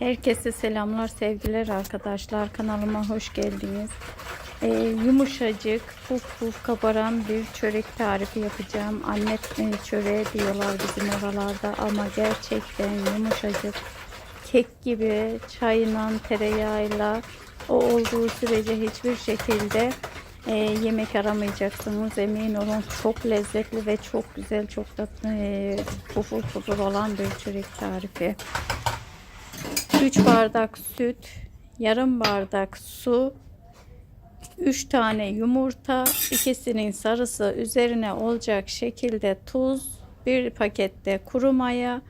Herkese selamlar, sevgiler arkadaşlar. Kanalıma hoş geldiniz. Ee, yumuşacık, puf puf kabaran bir çörek tarifi yapacağım. Annet e, çöreği diyorlar bizim oralarda ama gerçekten yumuşacık. Kek gibi çayla, tereyağıyla o olduğu sürece hiçbir şekilde e, yemek aramayacaksınız. Emin olun çok lezzetli ve çok güzel, çok da e, pufur pufur olan bir çörek tarifi. 3 bardak süt, yarım bardak su, 3 tane yumurta, ikisinin sarısı üzerine olacak şekilde tuz, bir pakette kuru maya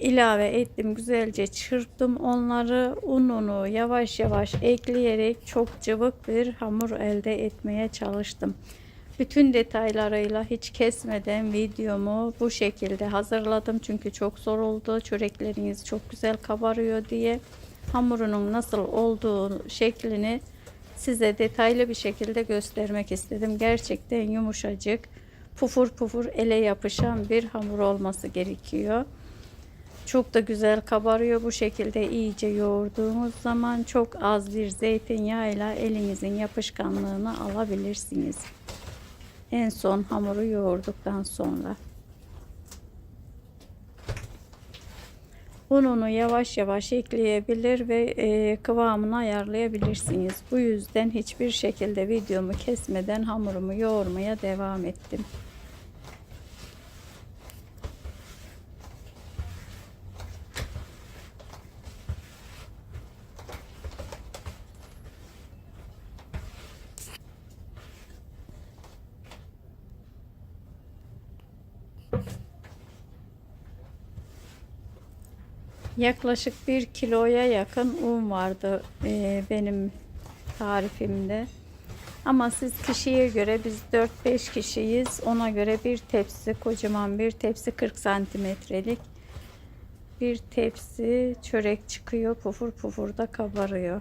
ilave ettim. Güzelce çırptım onları. Ununu yavaş yavaş ekleyerek çok cıvık bir hamur elde etmeye çalıştım. Bütün detaylarıyla hiç kesmeden videomu bu şekilde hazırladım. Çünkü çok zor oldu. Çörekleriniz çok güzel kabarıyor diye. Hamurunun nasıl olduğu şeklini size detaylı bir şekilde göstermek istedim. Gerçekten yumuşacık, pufur pufur ele yapışan bir hamur olması gerekiyor. Çok da güzel kabarıyor. Bu şekilde iyice yoğurduğunuz zaman çok az bir zeytinyağıyla elinizin yapışkanlığını alabilirsiniz. En son hamuru yoğurduktan sonra. Ununu yavaş yavaş ekleyebilir ve e, kıvamını ayarlayabilirsiniz. Bu yüzden hiçbir şekilde videomu kesmeden hamurumu yoğurmaya devam ettim. Yaklaşık bir kiloya yakın un vardı e, benim tarifimde. Ama siz kişiye göre biz 4-5 kişiyiz. Ona göre bir tepsi, kocaman bir tepsi 40 santimetrelik bir tepsi çörek çıkıyor. Pufur pufur da kabarıyor.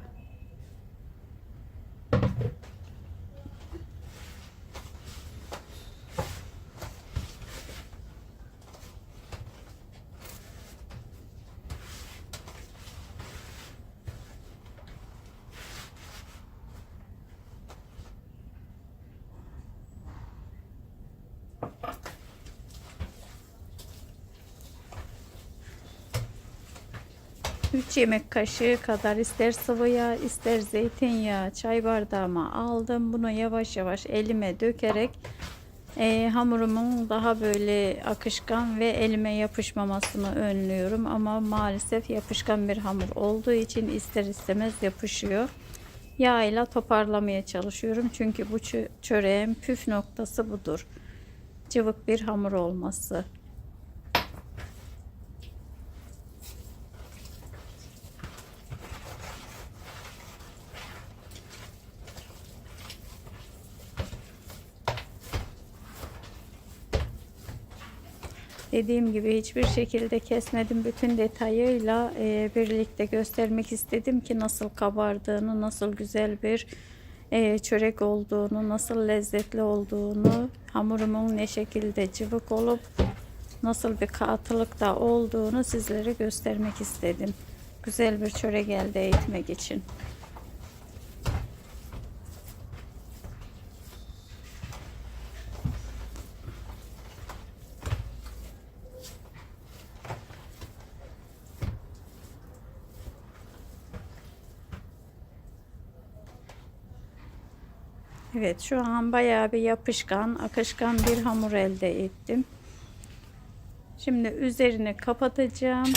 Üç yemek kaşığı kadar ister sıvı yağ ister zeytinyağı çay bardağıma aldım. Bunu yavaş yavaş elime dökerek e, hamurumun daha böyle akışkan ve elime yapışmamasını önlüyorum. Ama maalesef yapışkan bir hamur olduğu için ister istemez yapışıyor. Yağ ile toparlamaya çalışıyorum. Çünkü bu çö çöreğin püf noktası budur. Cıvık bir hamur olması. Dediğim gibi hiçbir şekilde kesmedim. Bütün detayıyla e, birlikte göstermek istedim ki nasıl kabardığını, nasıl güzel bir e, çörek olduğunu, nasıl lezzetli olduğunu, hamurumun ne şekilde cıvık olup nasıl bir katılıkta olduğunu sizlere göstermek istedim. Güzel bir çörek elde etmek için. Evet şu an bayağı bir yapışkan, akışkan bir hamur elde ettim. Şimdi üzerini kapatacağım.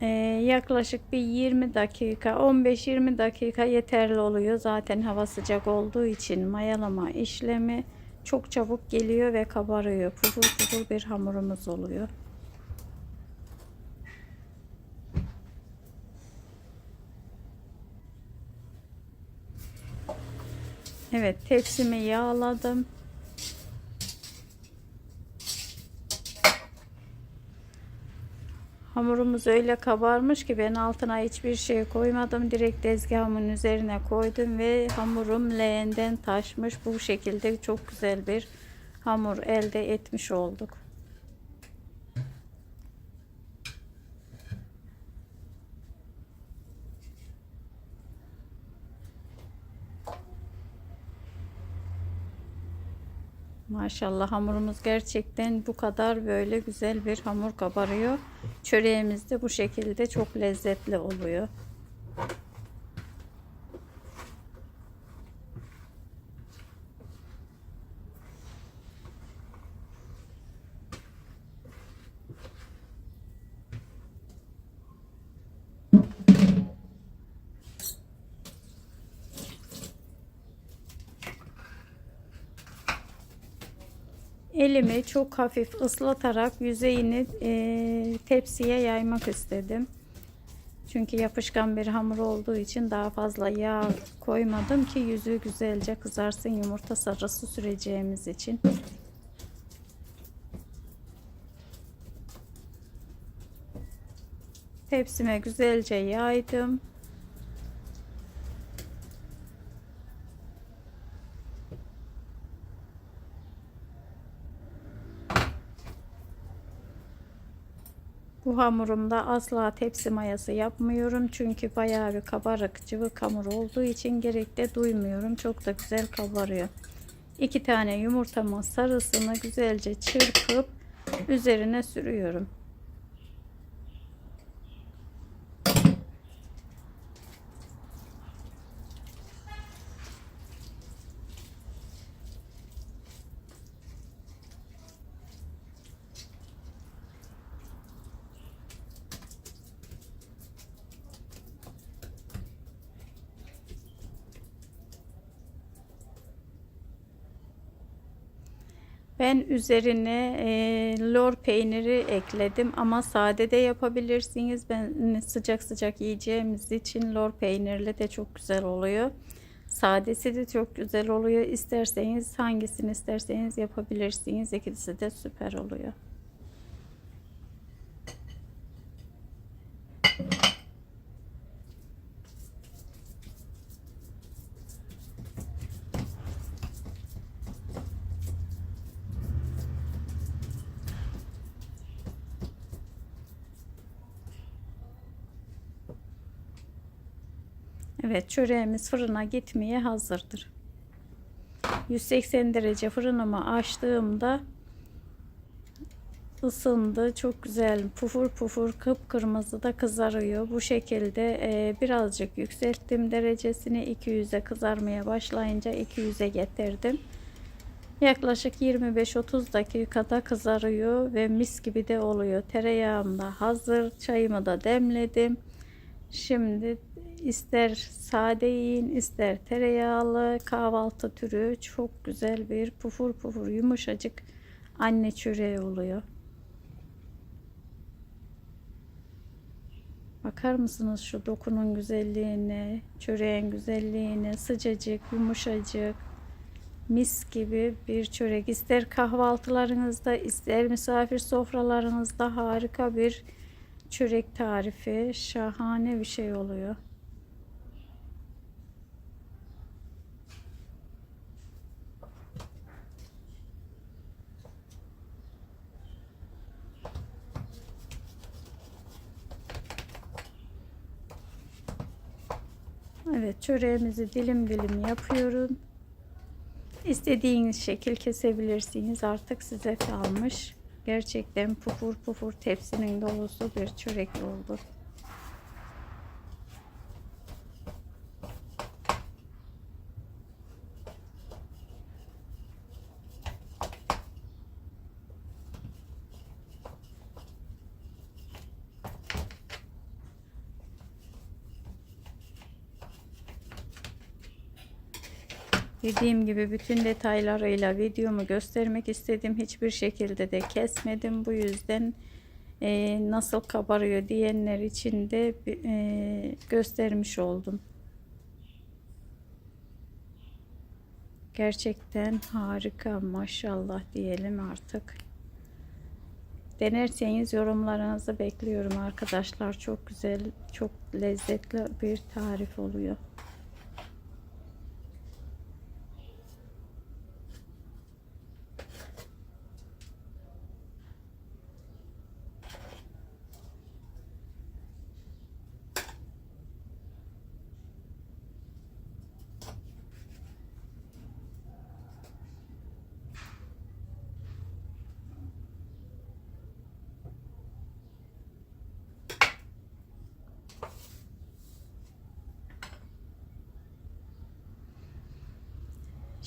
Ee, yaklaşık bir 20 dakika, 15-20 dakika yeterli oluyor. Zaten hava sıcak olduğu için mayalama işlemi çok çabuk geliyor ve kabarıyor. Pufur pufur bir hamurumuz oluyor. Evet tepsimi yağladım. Hamurumuz öyle kabarmış ki ben altına hiçbir şey koymadım. Direkt tezgahımın üzerine koydum ve hamurum leğenden taşmış. Bu şekilde çok güzel bir hamur elde etmiş olduk. Maşallah hamurumuz gerçekten bu kadar böyle güzel bir hamur kabarıyor. Çöreğimiz de bu şekilde çok lezzetli oluyor. Elimi çok hafif ıslatarak yüzeyini e, tepsiye yaymak istedim. Çünkü yapışkan bir hamur olduğu için daha fazla yağ koymadım ki yüzü güzelce kızarsın yumurta sarısı süreceğimiz için. Tepsime güzelce yaydım. Hamurumda asla tepsi mayası yapmıyorum. Çünkü bayağı bir kabarık cıvık hamur olduğu için gerek de duymuyorum. Çok da güzel kabarıyor. İki tane yumurtamın sarısını güzelce çırpıp üzerine sürüyorum. Ben üzerine e, lor peyniri ekledim ama sade de yapabilirsiniz. Ben sıcak sıcak yiyeceğimiz için lor peynirli de çok güzel oluyor. Sadesi de çok güzel oluyor. İsterseniz hangisini isterseniz yapabilirsiniz. İkisi de süper oluyor. Evet çöreğimiz fırına gitmeye hazırdır. 180 derece fırınımı açtığımda ısındı. Çok güzel pufur pufur kıpkırmızı da kızarıyor. Bu şekilde e, birazcık yükselttim derecesini 200'e kızarmaya başlayınca 200'e getirdim. Yaklaşık 25-30 dakikada kızarıyor ve mis gibi de oluyor. Tereyağım da hazır. Çayımı da demledim. Şimdi ister sade yiyin ister tereyağlı kahvaltı türü çok güzel bir pufur pufur yumuşacık anne çöreği oluyor. Bakar mısınız şu dokunun güzelliğine, çöreğin güzelliğine, sıcacık, yumuşacık, mis gibi bir çörek. İster kahvaltılarınızda, ister misafir sofralarınızda harika bir çörek tarifi. Şahane bir şey oluyor. Evet çöreğimizi dilim dilim yapıyorum. İstediğiniz şekil kesebilirsiniz. Artık size kalmış. Gerçekten pufur pufur tepsinin dolusu bir çörek oldu. Dediğim gibi bütün detaylarıyla videomu göstermek istedim. Hiçbir şekilde de kesmedim. Bu yüzden e, nasıl kabarıyor diyenler için de e, göstermiş oldum. Gerçekten harika maşallah diyelim artık. Denerseniz yorumlarınızı bekliyorum arkadaşlar. Çok güzel, çok lezzetli bir tarif oluyor.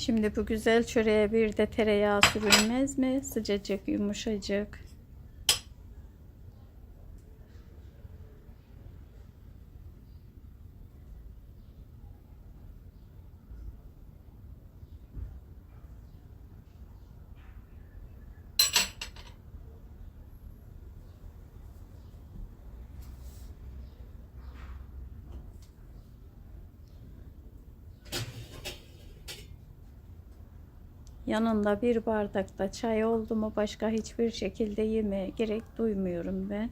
Şimdi bu güzel çöreğe bir de tereyağı sürülmez mi? Sıcacık, yumuşacık. Yanında bir bardak da çay oldu mu başka hiçbir şekilde yemeye gerek duymuyorum ben.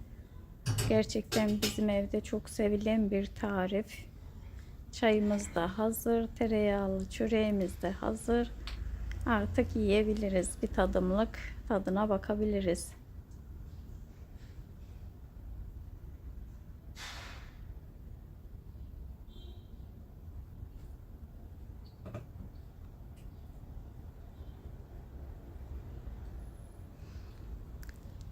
Gerçekten bizim evde çok sevilen bir tarif. Çayımız da hazır, tereyağlı çöreğimiz de hazır. Artık yiyebiliriz. Bir tadımlık tadına bakabiliriz.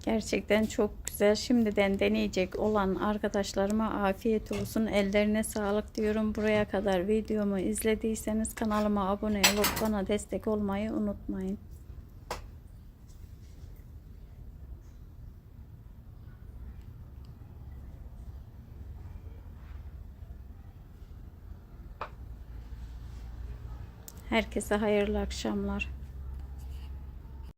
Gerçekten çok güzel. Şimdiden deneyecek olan arkadaşlarıma afiyet olsun. Ellerine sağlık diyorum. Buraya kadar videomu izlediyseniz kanalıma abone olup bana destek olmayı unutmayın. Herkese hayırlı akşamlar.